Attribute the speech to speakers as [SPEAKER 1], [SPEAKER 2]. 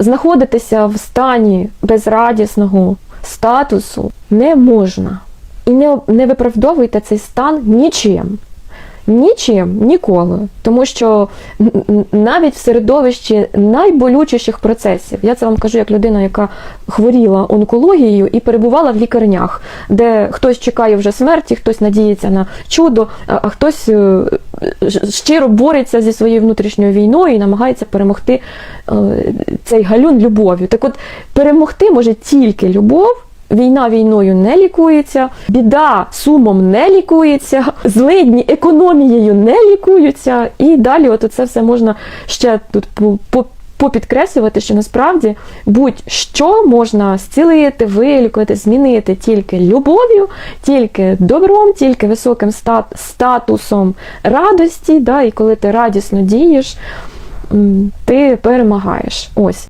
[SPEAKER 1] знаходитися в стані безрадісного статусу не можна. І не, не виправдовуйте цей стан нічим. Нічим, ніколи. Тому що навіть в середовищі найболючіших процесів, я це вам кажу як людина, яка хворіла онкологією і перебувала в лікарнях, де хтось чекає вже смерті, хтось надіється на чудо, а а хтось е, щиро бореться зі своєю внутрішньою війною і намагається перемогти е, цей галюн любов'ю. Так от перемогти може тільки любов. Війна війною не лікується, біда сумом не лікується, злидні економією не лікуються. І далі, от це все можна ще тут по- по- попідкреслювати, що насправді будь-що можна зцілити, вилікувати, змінити тільки любов'ю, тільки добром, тільки високим стат- статусом радості. Да, і коли ти радісно дієш, ти перемагаєш. Ось.